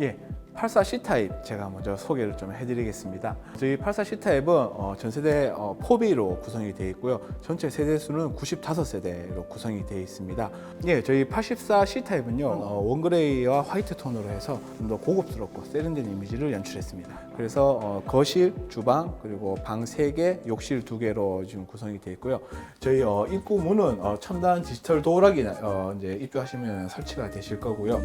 예. 84 C타입 제가 먼저 소개를 좀 해드리겠습니다. 저희 84 C타입은 어, 전세대 어, 4B로 구성이 되어 있고요. 전체 세대 수는 95세대로 구성이 되어 있습니다. 예, 저희 84 C타입은요 어, 원그레이와 화이트 톤으로 해서 좀 더 고급스럽고 세련된 이미지를 연출했습니다. 그래서 어, 거실, 주방 그리고 방 3개, 욕실 2개로 지금 구성이 되어 있고요. 저희 어, 입구 문은 어, 첨단 디지털 도어락이 어, 이제 입주하시면 설치가 되실 거고요.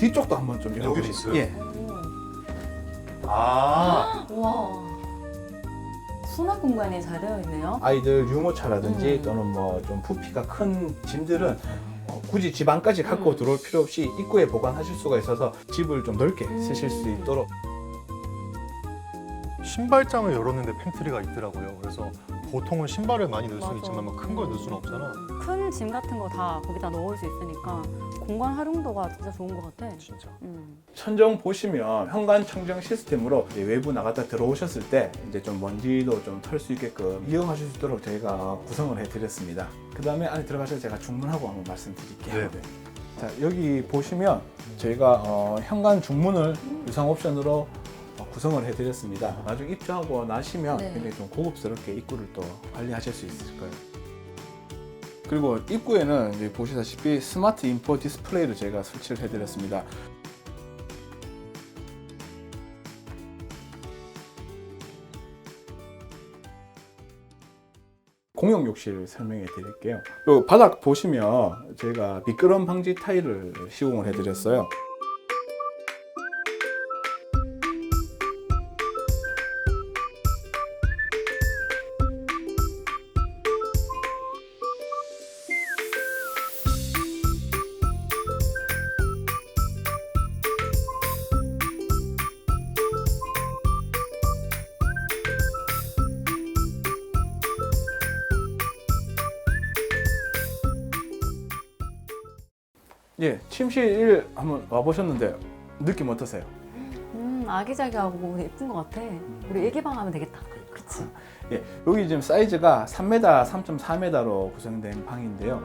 뒤쪽도 한번 좀 열어보시죠. 있어요? 예. 아, 와. 수납 공간이 잘 되어 있네요. 아이들 유모차라든지 음. 또는 뭐 좀 부피가 큰 짐들은 어, 굳이 집 안까지 갖고 음. 들어올 필요 없이 입구에 보관하실 수가 있어서 집을 좀 넓게 쓰실 수 음. 있도록 신발장을 열었는데 팬트리가 있더라고요. 그래서 보통은 신발을 많이 넣을 수는 맞아. 있지만 뭐큰걸 넣을 수는 없잖아. 큰 짐 같은 거 다 거기다 넣을 수 있으니까 공간 활용도가 진짜 좋은 것 같아. 진짜. 음. 천정 보시면 현관 청정 시스템으로 이제 외부 나갔다 들어오셨을 때 이제 좀 먼지도 좀 털 수 있게끔 이용하실 수 있도록 저희가 구성을 해드렸습니다. 그 다음에 안에 들어가셔서 제가 중문하고 한번 말씀드릴게요. 네. 자 여기 보시면 저희가 어, 현관 중문을 유상 옵션으로 어, 구성을 해드렸습니다. 나중에 입주하고 나시면 네. 굉장히 좀 고급스럽게 입구를 또 관리하실 수 있을 거예요. 그리고 입구에는 이제 보시다시피 스마트 인포 디스플레이를 저희가 설치를 해드렸습니다. 공용 욕실 설명해 드릴게요. 요 바닥 보시면 저희가 미끄럼 방지 타일을 시공을 해 드렸어요. 예, 침실 1 한번 와 보셨는데 느낌 어떠세요? 음, 아기자기하고 예쁜 것 같아. 우리 애기방 하면 되겠다. 그치? 예, 여기 지금 사이즈가 3m, 3.4m로 구성된 방인데요.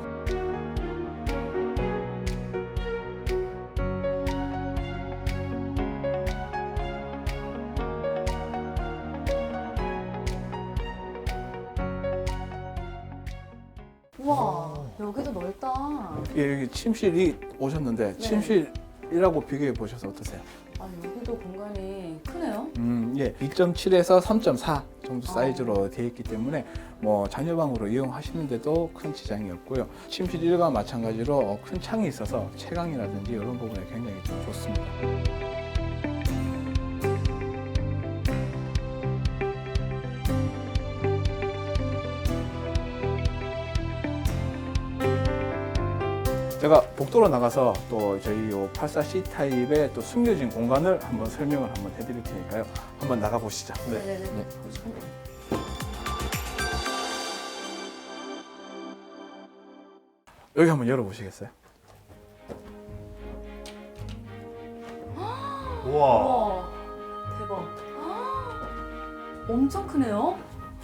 우와, 여기도 넓다. 예, 여기 침실이 오셨는데 네. 침실이라고 비교해 보셔서 어떠세요? 아, 여기도 공간이 크네요. 음, 예, 2.7에서 3.4 정도 아. 사이즈로 되어 있기 때문에 뭐 자녀방으로 이용하시는데도 큰 지장이 없고요. 침실 1과 마찬가지로 어, 큰 창이 있어서 채광이라든지 이런 부분에 굉장히 좀 좋습니다. 제가 복도로 나가서 또 저희 요 84C 타입의 또 숨겨진 공간을 한번 설명을 한번 해드릴 테니까요. 한번 나가 보시죠. 네네네. 네. 여기 한번 열어보시겠어요? 우와. 우와, 대박. 엄청 크네요.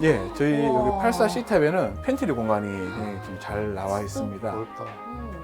예, 저희 우와. 여기 84C 타입에는 팬트리 공간이 굉장히 좀 잘 나와 있습니다. 넓다. 음.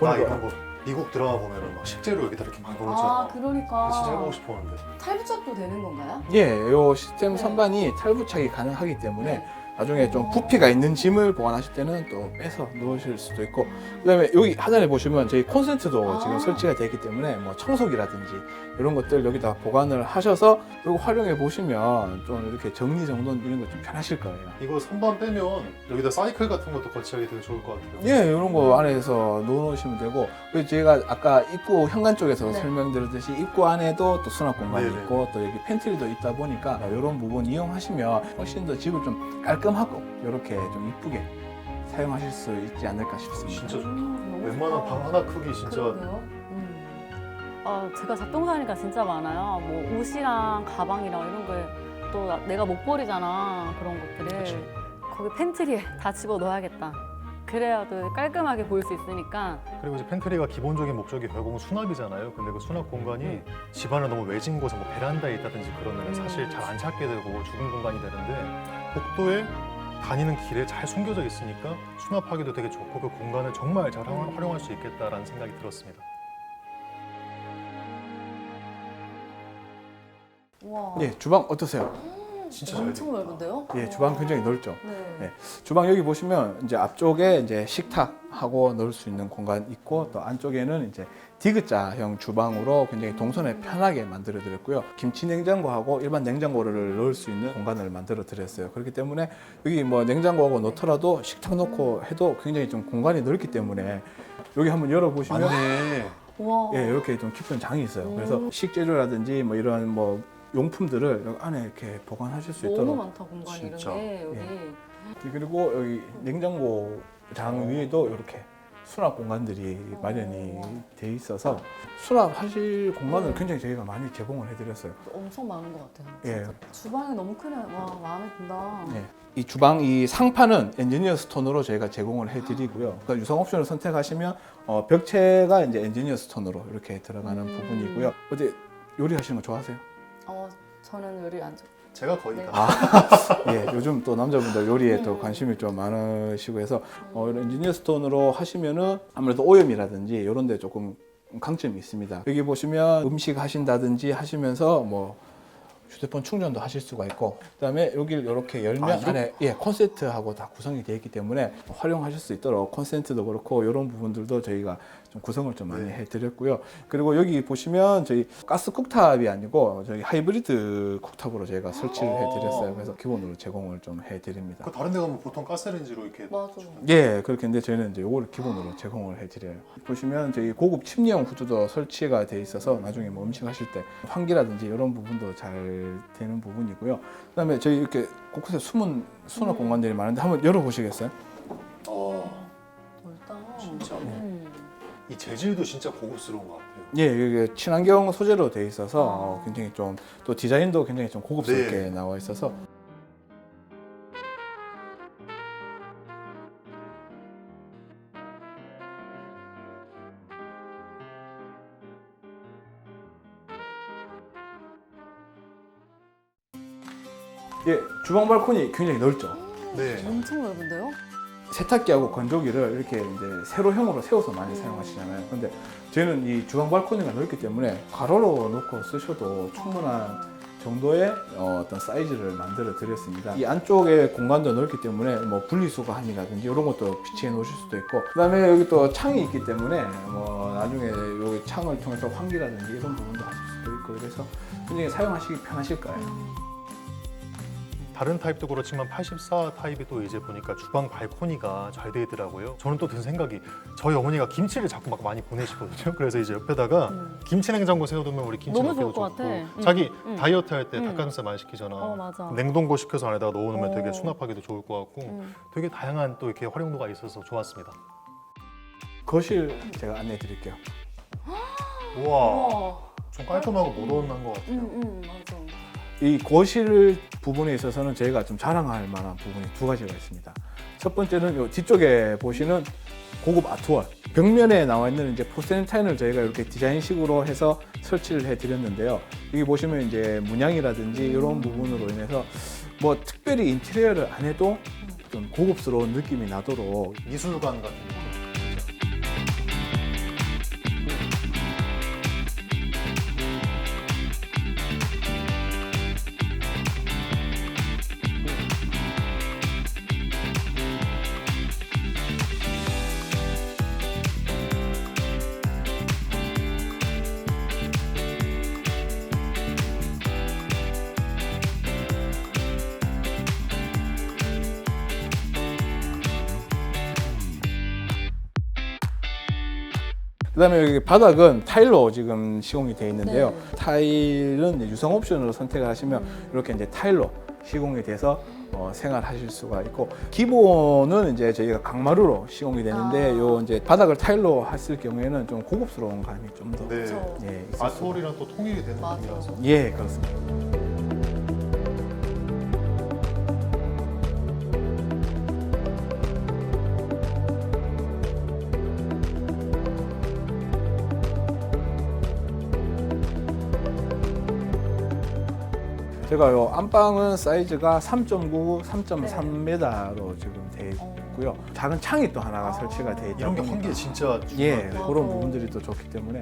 나 보니까- 이런 거 미국 드라마 보면은 막 실제로 여기다 이렇게 만들어놓잖아. 아, 그러니까. 진짜 해보고 싶었는데. 탈부착도 되는 건가요? 예, 요 시스템 네. 선반이 탈부착이 가능하기 때문에 네. 나중에 좀 부피가 있는 짐을 보관하실 때는 또 빼서 넣으실 수도 있고 그다음에 여기 하단에 보시면 저희 콘센트도 아. 지금 설치가 되어 있기 때문에 뭐 청소기라든지 이런 것들 여기다 보관을 하셔서 그리고 활용해 보시면 좀 이렇게 정리 정돈 이런 거좀 편하실 거예요. 이거 선반 빼면 여기다 사이클 같은 것도 거치하기 되게 좋을 것 같아요. 예, 이런 거 안에서 넣어놓으시면 되고 그리고 제가 아까 입구 현관 쪽에서 네. 설명드렸듯이 입구 안에도 또 수납 공간이 네네. 있고 또 여기 팬트리도 있다 보니까 이런 부분 이용하시면 훨씬 더 집을 좀 깔끔 하고 이렇게 좀 이쁘게 사용하실 수 있지 않을까 싶습니다. 진짜 좋다. 음, 너무 웬만한 좋다. 방 하나 크기 진짜 그러게요. 음. 아, 제가 잡동사니까 진짜 많아요. 뭐 옷이랑 가방이랑 이런 걸또 내가 못 버리잖아. 그런 것들을. 그치. 거기 팬트리에 다 집어 넣어야겠다. 그래야도 깔끔하게 보일 수 있으니까 그리고 이제 팬트리가 기본적인 목적이 결국은 수납이잖아요. 근데 그 수납 공간이 집안을 너무 외진 곳에 뭐 베란다에 있다든지 그러면 음. 사실 잘 안 찾게 되고 죽은 공간이 되는데 복도에 다니는 길에 잘 숨겨져 있으니까 수납하기도 되게 좋고 그 공간을 정말 잘 활용- 활용할 수 있겠다라는 생각이 들었습니다. 와 예, 주방 어떠세요? 진짜 잘 엄청 넓은데요? 예, 주방 굉장히 넓죠. 네. 네. 주방 여기 보시면 이제 앞쪽에 이제 식탁하고 넣을 수 있는 공간 있고 또 안쪽에는 이제 디귿자형 주방으로 굉장히 동선에 편하게 만들어 드렸고요. 김치 냉장고하고 일반 냉장고를 넣을 수 있는 공간을 만들어 드렸어요. 그렇기 때문에 여기 뭐 냉장고하고 넣더라도 식탁 넣고 해도 굉장히 좀 공간이 넓기 때문에 여기 한번 열어 보시면 맞네. 와. 예, 이렇게 좀 깊은 장이 있어요. 그래서 음. 식재료라든지 뭐 이런 뭐 용품들을 여기 안에 이렇게 보관하실 수 너무 있도록 많다 공간이 진짜. 이런 게 여기. 예. 그리고 여기 냉장고 장 위에도 이렇게 수납 공간들이 마련이 돼 있어서 수납하실 공간을 네. 굉장히 저희가 많이 제공을 해드렸어요. 엄청 많은 것 같아요. 예. 진짜. 주방이 너무 크네. 와 마음에 든다. 예. 이 주방 이 상판은 엔지니어 스톤으로 저희가 제공을 해드리고요. 그러니까 유성 옵션을 선택하시면 어, 벽체가 이제 엔지니어 스톤으로 이렇게 들어가는 음. 부분이고요. 어제 요리하시는 거 좋아하세요? 어 저는 요리 안 좋아. 제가 거의 네. 다 예, 요즘 또 남자분들 요리에 또 음. 관심이 좀 많으시고 해서 어, 이런 엔지니어 스톤으로 하시면은 아무래도 오염이라든지 이런 데 조금 강점이 있습니다. 여기 보시면 음식 하신다든지 하시면서 뭐 휴대폰 충전도 하실 수가 있고 그다음에 여기를 이렇게 열면 아? 안에 예 콘센트하고 다 구성이 되어 있기 때문에 활용하실 수 있도록 콘센트도 그렇고 이런 부분들도 저희가 좀 구성을 좀 많이 네. 해드렸고요. 그리고 여기 보시면 저희 가스 쿡탑이 아니고 저희 하이브리드 쿡탑으로 저희가 설치를 아. 해드렸어요. 그래서 기본으로 제공을 좀 해드립니다. 그 다른 데 가면 보통 가스레인지로 이렇게 맞아. 예, 그렇게 했는데 저희는 이제 요거를 기본으로 제공을 해드려요. 보시면 저희 고급 침리형 후드도 설치가 돼 있어서 나중에 뭐 음식 하실 때 환기라든지 이런 부분도 잘 되는 부분이고요. 그다음에 저희 이렇게 곳곳에 숨은 수납 음. 공간들이 많은데 한번 열어보시겠어요? 어, 넓다. 진짜. 음. 이 재질도 진짜 고급스러운 것 같아요. 예, 이게 친환경 소재로 돼 있어서 아. 어, 굉장히 좀 또 디자인도 굉장히 좀 고급스럽게 네. 나와 있어서 예, 주방 발코니 굉장히 넓죠. 네. 엄청 넓은데요? 세탁기하고 건조기를 이렇게 이제 세로형으로 세워서 많이 음. 사용하시잖아요. 근데 저희는 이 주방 발코니가 넓기 때문에 가로로 놓고 쓰셔도 충분한 정도의 어, 떤 사이즈를 만들어 드렸습니다. 이 안쪽에 공간도 넓기 때문에 뭐 분리수거함이라든지 이런 것도 비치해 놓으실 수도 있고, 그다음에 여기 또 창이 있기 때문에 뭐 나중에 여기 창을 통해서 환기라든지 이런 부분도 하실 수도 있고 그래서 굉장히 사용하시기 편하실 거예요. 다른 타입도 그렇지만 84 타입이 또 이제 보니까 주방 발코니가 잘돼 있더라고요. 저는 또 든 생각이 저희 어머니가 김치를 자꾸 막 많이 보내시거든요. 그래서 이제 옆에다가 음. 김치 냉장고 세워두면 우리 김치 너무 좋을 것 좋고 같아. 음. 자기 음. 다이어트 할 때 음. 닭가슴살 많이 시키잖아. 어 맞아. 냉동고 시켜서 안에다가 넣어놓으면 되게 어. 수납하기도 좋을 것 같고 음. 되게 다양한 또 이렇게 활용도가 있어서 좋았습니다. 거실 제가 안내해 드릴게요. 우와, 우와. 좀 깔끔하고 모던한 것 같아요. 음, 음, 맞아. 이 거실 부분에 있어서는 저희가 좀 자랑할 만한 부분이 두 가지가 있습니다. 첫 번째는 이 뒤쪽에 보시는 고급 아트월 벽면에 나와 있는 이제 포세린 타인을 저희가 이렇게 디자인식으로 해서 설치를 해 드렸는데요. 여기 보시면 이제 문양이라든지 이런 부분으로 인해서 뭐 특별히 인테리어를 안 해도 좀 고급스러운 느낌이 나도록 미술관 같은 그다음에 여기 바닥은 타일로 지금 시공이 되어 있는데요. 네. 타일은 유성 옵션으로 선택을 하시면 음. 이렇게 이제 타일로 시공이 돼서 어, 생활하실 수가 있고 기본은 이제 저희가 강마루로 시공이 되는데 아. 요 이제 바닥을 타일로 했을 경우에는 좀 고급스러운 감이 좀더 네. 예, 있을 수가 아트월이랑 또 통일이 되는 맞아. 느낌이라서. 예, 그렇습니다. 제가 요 안방은 사이즈가 3.9, 3.3m로 지금 돼 있고요. 작은 창이 또 하나가 설치가 돼 있다 이런 게 보니까 진짜 예, 중요한데. 그런 부분들이 또 좋기 때문에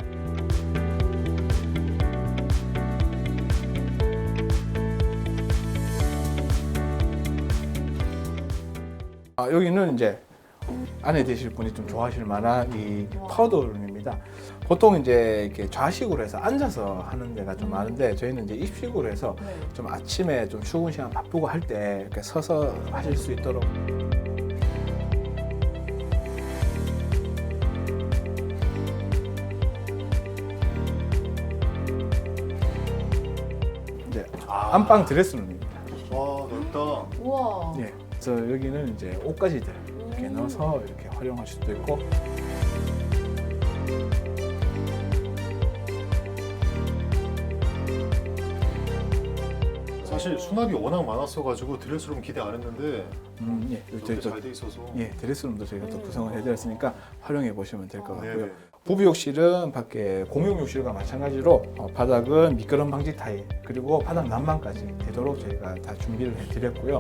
아, 여기는 이제 안에 계실 분이 좀 좋아하실 만한 이 파우더룸입니다. 보통 이제 이렇게 좌식으로 해서 앉아서 하는 데가 좀 많은데 저희는 이제 입식으로 해서 좀 아침에 좀 출근 시간 바쁘고 할 때 이렇게 서서 하실 수 있도록 이제 아. 안방 드레스룸입니다. 와 넓다. 우와. 예. 그래서 여기는 이제 옷가지들 이렇게 넣어서 이렇게 활용할 수도 있고 사실 수납이 워낙 많았어가지고 드레스룸 기대 안 했는데 음, 예. 이렇게 잘 돼 있어서. 예, 드레스룸도 저희가 또 구성을 해드렸으니까 활용해 보시면 될 것 같고요. 네네. 부부 욕실은 밖에 공용 욕실과 마찬가지로 어, 바닥은 미끄럼 방지 타일 그리고 바닥 난방까지 되도록 저희가 다 준비를 해드렸고요.